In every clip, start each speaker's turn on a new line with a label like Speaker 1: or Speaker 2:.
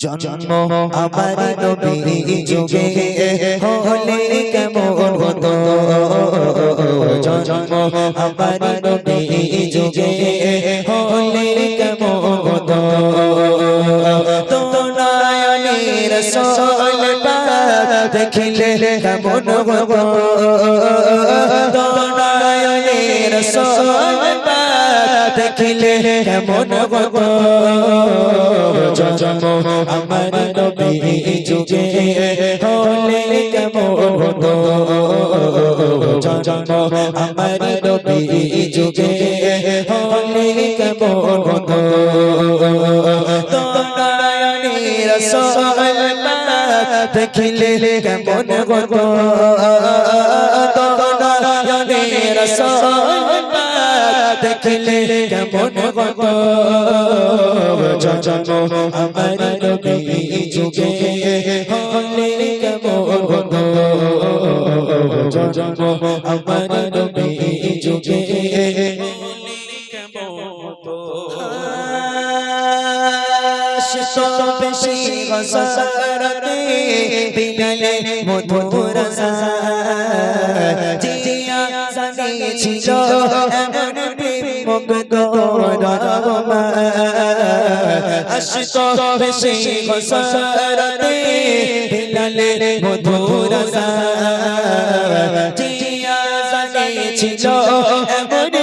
Speaker 1: জন্ম আমার নবী যুগে হলে কেমন হতো? জন্ম আমার নবী যুগে হলে কেমন হতো? তো নয়নের সোল দেখিলে কেমন হতো? তো নয়নের সোল দেখিলে কেমন হতো জন্ম আমার নবী যুগে হলে কেমন হতো জন্ম আমার নবী যুগে হলে কেমন হতো তো নয়নের সোল দেখিলে কেমন হতো তো নয়নের সোল দেখিলে কেমন হতো জন্ম আমার নবী যুগে। হলে কেমন হতো জন্ম আমার নবী যুগে। হলে কেমন হতো তো বেশি বিলালে মধুর মধুর জিয়া জানি ছিল এমন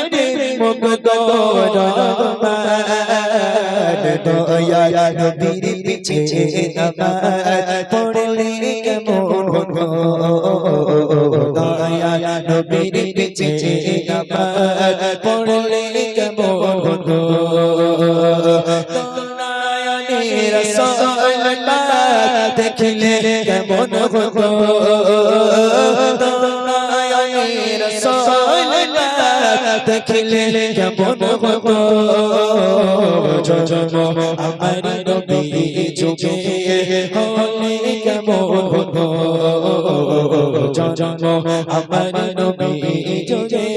Speaker 1: দয়া নবীর পিছে নামাজ পড়লে কেমন হতো দয়া নবীর পিছে দেখিলে কেমন হতো? দেখিলে কেমন হতো? জন্ম আমার নবী যুগে হলে কেমন হতো? জন্ম আমার নবী যুগে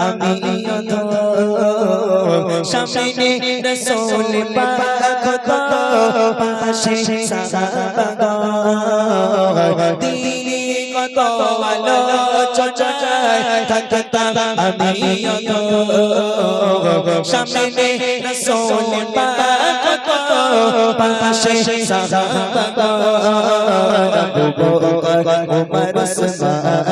Speaker 1: আমি সামনে রসুল পাক পাশে সাহাবা কত আলোচনায় আমি সামনে রসুল পাক পাশে সাহাবা উমর আলী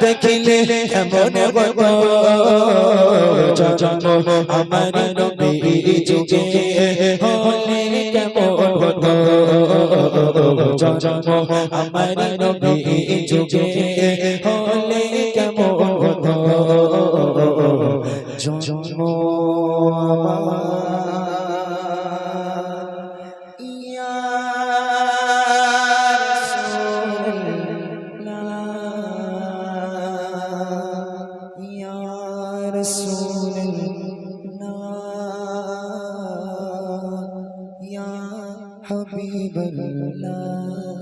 Speaker 1: দেখিলে কেমন হতো জন্ম আমার নবী যুগে। হলে কেমন হতো জন্ম আমার নবী যুগে। হলে কেমন হতো জন্ম حبيب الله